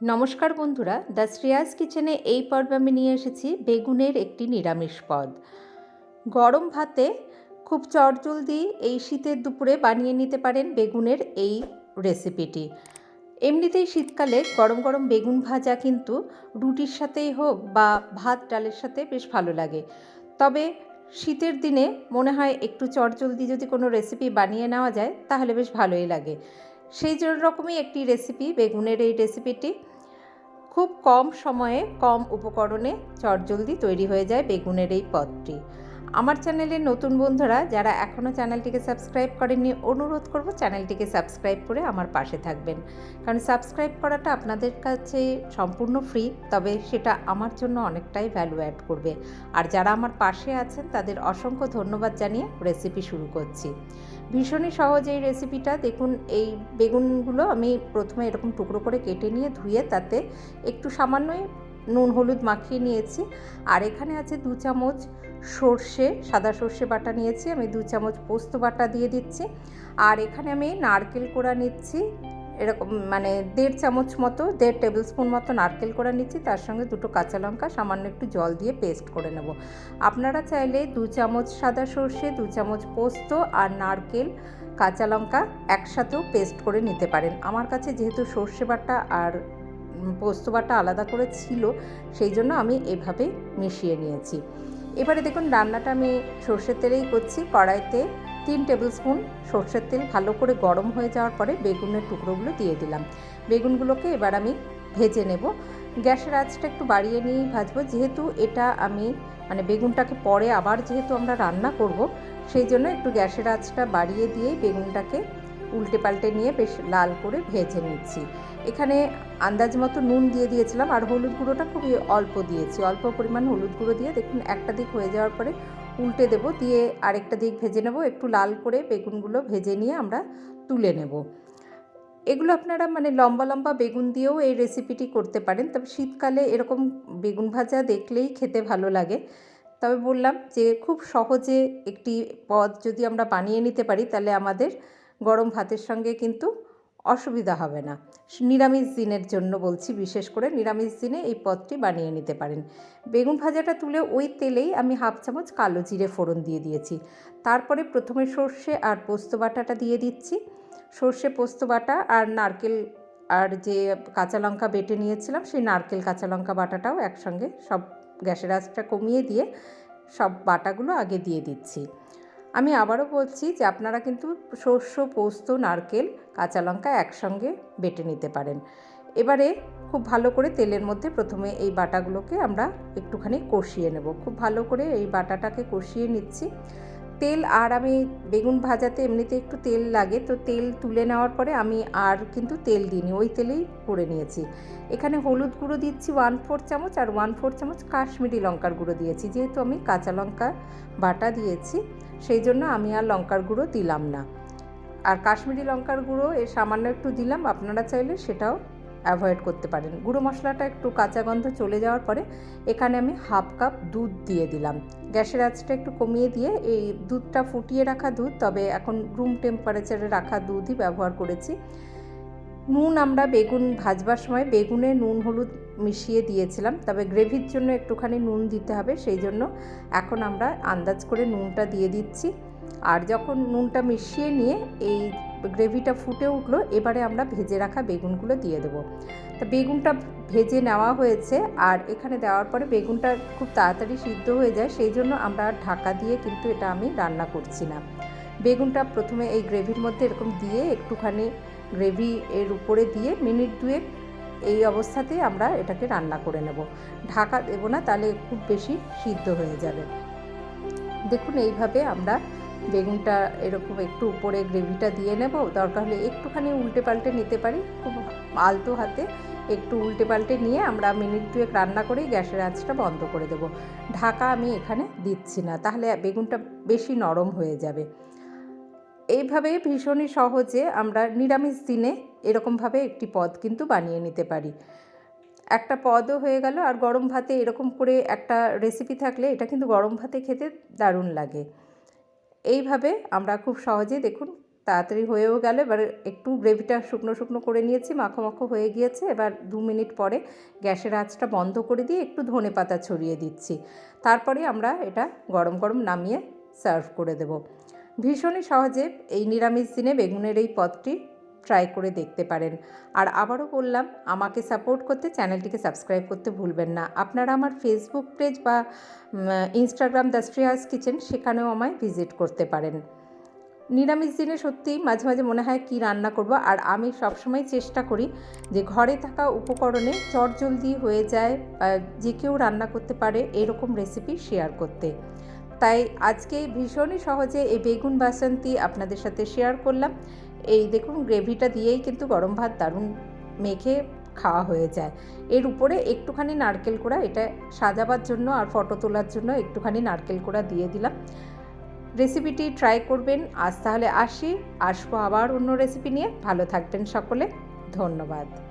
নমস্কার বন্ধুরা, দ্য শ্রেয়াস কিচেনে এই পর্বে আমি নিয়ে এসেছি বেগুনের একটি নিরামিষ পদ। গরম ভাতে খুব চটজলদি এই শীতের দুপুরে বানিয়ে নিতে পারেন বেগুনের এই রেসিপিটি। এমনিতেই শীতকালে গরম গরম বেগুন ভাজা কিন্তু রুটির সাথেই হোক বা ভাত, ডালের সাথে বেশ ভালো লাগে। তবে শীতের দিনে মনে হয় একটু চটজলদি যদি কোনো রেসিপি বানিয়ে নেওয়া যায়, তাহলে বেশ ভালোই লাগে। সেই জন্য রকমই একটি রেসিপি, বেগুনের এই রেসিপিটি। খুব কম সময়ে কম উপকরণে চটজলদি তৈরি হয়ে যায় বেগুনের এই পদটি। আমার চ্যানেলের নতুন বন্ধুরা, যারা এখনও চ্যানেলটিকে সাবস্ক্রাইব করেননি, অনুরোধ করব চ্যানেলটিকে সাবস্ক্রাইব করে আমার পাশে থাকবেন। কারণ সাবস্ক্রাইব করাটা আপনাদের কাছে সম্পূর্ণ ফ্রি, তবে সেটা আমার জন্য অনেকটাই ভ্যালু অ্যাড করবে। আর যারা আমার পাশে আছেন, তাদের অসংখ্য ধন্যবাদ জানিয়ে রেসিপি শুরু করছি। ভীষণই সহজ এই রেসিপিটা দেখুন, এই বেগুনগুলো আমি প্রথমে এরকম টুকরো করে কেটে নিয়ে ধুয়ে, তাতে একটু সামান্যই নুন, হলুদ মাখিয়ে নিয়েছি। আর এখানে আছে দু চামচ সর্ষে, সাদা সর্ষে বাটা নিয়েছি, আমি দু চামচ পোস্ত বাটা দিয়ে দিচ্ছি। আর এখানে আমি নারকেল কোড়া নিচ্ছি, এরকম মানে দেড় চামচ মতো, দেড় টেবিল স্পুন মতো নারকেল কোড়া নিচ্ছি, তার সঙ্গে দুটো কাঁচা লঙ্কা, সামান্য একটু জল দিয়ে পেস্ট করে নেব। আপনারা চাইলে দু চামচ সাদা সর্ষে, দু চামচ পোস্ত আর নারকেল, কাঁচা লঙ্কা একসাথেও পেস্ট করে নিতে পারেন। আমার কাছে যেহেতু সর্ষে বাটা আর পোস্ত বাটা আলাদা করে ছিল, সেই জন্য আমি এভাবে মিশিয়ে নিয়েছি। এবারে দেখুন রান্নাটা আমি সর্ষের তেলেই করছি, কড়াইতে তিন টেবিল স্পুন সর্ষের তেল ভালো করে গরম হয়ে যাওয়ার পরে বেগুনের টুকরোগুলো দিয়ে দিলাম। বেগুনগুলোকে এবার আমি ভেজে নেব। গ্যাসের আঁচটা একটু বাড়িয়ে নিয়েই ভাজবো। যেহেতু এটা আমি মানে বেগুনটাকে পরে আবার যেহেতু আমরা রান্না করব, সেই জন্য একটু গ্যাসের আঁচটা বাড়িয়ে দিয়েই বেগুনটাকে উল্টে পাল্টে নিয়ে বেশ লাল করে ভেজে নিচ্ছি। এখানে আন্দাজ মতো নুন দিয়ে দিয়েছিলাম আর হলুদ গুঁড়োটা খুবই অল্প দিয়েছি। অল্প পরিমাণ হলুদ গুঁড়ো দিয়ে দেখুন একটা দিক হয়ে যাওয়ার পরে উল্টে দেব, দিয়ে আরেকটা দিক ভেজে নেব। একটু লাল করে বেগুনগুলো ভেজে নিয়ে আমরা তুলে নেব। এগুলো আপনারা মানে লম্বা লম্বা বেগুন দিয়েও এই রেসিপিটি করতে পারেন। তবে শীতকালে এরকম বেগুন ভাজা দেখলেই খেতে ভালো লাগে। তবে বললাম যে খুব সহজে একটি পদ যদি আমরা বানিয়ে নিতে পারি, তাহলে আমাদের গরম ভাতের সঙ্গে কিন্তু অসুবিধা হবে না। নিরামিষ দিনের জন্য বলছি, বিশেষ করে নিরামিষ দিনে এই পদটি বানিয়ে নিতে পারেন। বেগুন ভাজাটা তুলে ওই তেলেই আমি হাফ চামচ কালো জিরে ফোড়ন দিয়ে দিয়েছি। তারপরে প্রথমে সর্ষে আর পোস্ত বাটাটা দিয়ে দিচ্ছি। সর্ষে, পোস্ত বাটা আর নারকেল আর যে কাঁচা লঙ্কা বেটে নিয়েছিলাম, সেই নারকেল, কাঁচা লঙ্কা বাটাটাও একসঙ্গে সব গ্যাসের আঁচটা কমিয়ে দিয়ে সব বাটাগুলো আগে দিয়ে দিচ্ছি। আমি আবারও বলছি যে আপনারা কিন্তু শস্য, পোস্ত, নারকেল, কাঁচা লঙ্কা একসঙ্গে বেটে নিতে পারেন। এবারে খুব ভালো করে তেলের মধ্যে প্রথমে এই বাটাগুলোকে আমরা একটুখানি কষিয়ে নেব। খুব ভালো করে এই বাটাটাকে কষিয়ে নিচ্ছি। তেল আর আমি বেগুন ভাজাতে এমনিতে একটু তেল লাগে, তো তেল তুলে নেওয়ার পরে আমি আর কিন্তু তেল দিইনি, ওই তেলেই করে নিয়েছি। এখানে হলুদ গুঁড়ো দিচ্ছি ওয়ান ফোর চামচ আর ওয়ান ফোর চামচ কাশ্মীরি লঙ্কার গুঁড়ো দিয়েছি, যেহেতু আমি কাঁচা লঙ্কা বাটা দিয়েছি, সেই জন্য আমি আর লঙ্কার গুঁড়ো দিলাম না। আর কাশ্মীরি লঙ্কার গুঁড়ো এর সামান্য একটু দিলাম, আপনারা চাইলে সেটাও অ্যাভয়েড করতে পারেন। গুঁড়ো মশলাটা একটু কাঁচা গন্ধ চলে যাওয়ার পরে এখানে আমি হাফ কাপ দুধ দিয়ে দিলাম। গ্যাসের আঁচটা একটু কমিয়ে দিয়ে এই দুধটা ফুটিয়ে রাখা দুধ, তবে এখন রুম টেম্পারেচারে রাখা দুধই ব্যবহার করেছি। নুন আমরা বেগুন ভাজবার সময় বেগুনে নুন, হলুদ মিশিয়ে দিয়েছিলাম, তবে গ্রেভির জন্য একটুখানি নুন দিতে হবে, সেই জন্য এখন আমরা আন্দাজ করে নুনটা দিয়ে দিচ্ছি। আর যখন নুনটা মিশিয়ে নিয়ে এই গ্রেভিটা ফুটে উঠল, এবারে আমরা ভেজে রাখা বেগুনগুলো দিয়ে দেবো। তা বেগুনটা ভেজে নেওয়া হয়েছে, আর এখানে দেওয়ার পরে বেগুনটা খুব তাড়াতাড়ি সিদ্ধ হয়ে যায়, সেই জন্য আমরা ঢাকা দিয়ে কিন্তু এটা আমি রান্না করছি না। বেগুনটা প্রথমে এই গ্রেভির মধ্যে এরকম দিয়ে একটুখানি গ্রেভি এর উপরে দিয়ে মিনিট দুয়েক এই অবস্থাতে আমরা এটাকে রান্না করে নেব। ঢাকা দেবো না, তাহলে খুব বেশি সিদ্ধ হয়ে যাবে। দেখুন, এইভাবে আমরা বেগুনটা এরকম একটু উপরে গ্রেভিটা দিয়ে নেব। দরকার হলে একটুখানি উল্টে পাল্টে নিতে পারি। খুব আলতো হাতে একটু উল্টে পাল্টে নিয়ে আমরা মিনিট দুয়েক রান্না করেই গ্যাসের আঁচটা বন্ধ করে দেবো। ঢাকা আমি এখানে দিচ্ছি না, তাহলে বেগুনটা বেশি নরম হয়ে যাবে। এইভাবে ভীষণই সহজে আমরা নিরামিষ দিনে এরকমভাবে একটি পদ কিন্তু বানিয়ে নিতে পারি। একটা পদও হয়ে গেল, আর গরম ভাতে এরকম করে একটা রেসিপি থাকলে এটা কিন্তু গরম ভাতে খেতে দারুণ লাগে। এইভাবে আমরা খুব সহজে দেখুন তাড়াতাড়ি হয়েও গেল। এবার একটু গ্রেভিটা শুকনো শুকনো করে নিয়েছি, মাখো মাখো হয়ে গিয়েছে। এবার দু মিনিট পরে গ্যাসের আঁচটা বন্ধ করে দিয়ে একটু ধনে পাতা ছড়িয়ে দিচ্ছি। তারপরে আমরা এটা গরম গরম নামিয়ে সার্ভ করে দেব। ভীষণই সহজে এই নিরামিষ দিনে বেগুনের এই পদটি ট্রাই করে দেখতে পারেন। আর আবারও বললাম, আমাকে সাপোর্ট করতে চ্যানেলটিকে সাবস্ক্রাইব করতে ভুলবেন না। আপনারা আমার ফেসবুক পেজ বা ইনস্টাগ্রাম দাস্ট্রিয়াস কিচেন সেখানেও আমায় ভিজিট করতে পারেন। নিরামিষ দিনে সত্যিই মাঝে মাঝে মনে হয় কি রান্না করব, আর আমি সবসময় চেষ্টা করি যে ঘরে থাকা উপকরণে চটজলদি হয়ে যায় যে কেউ রান্না করতে পারে এরকম রেসিপি শেয়ার করতে। তাই আজকে ভীষণই সহজে এই বেগুন বাসন্তী আপনাদের সাথে শেয়ার করলাম। এই দেখুন, গ্রেভিটা দিয়েই কিন্তু গরম ভাত দারুণ মেখে খাওয়া হয়ে যায়। এর উপরে একটুখানি নারকেল কোড়া, এটা সাজাবার জন্য আর ফটো তোলার জন্য একটুখানি নারকেল কোড়া দিয়ে দিলাম। রেসিপিটি ট্রাই করবেন। আজ তাহলে আসি, আসব আবার অন্য রেসিপি নিয়ে। ভালো থাকবেন সকলে। ধন্যবাদ।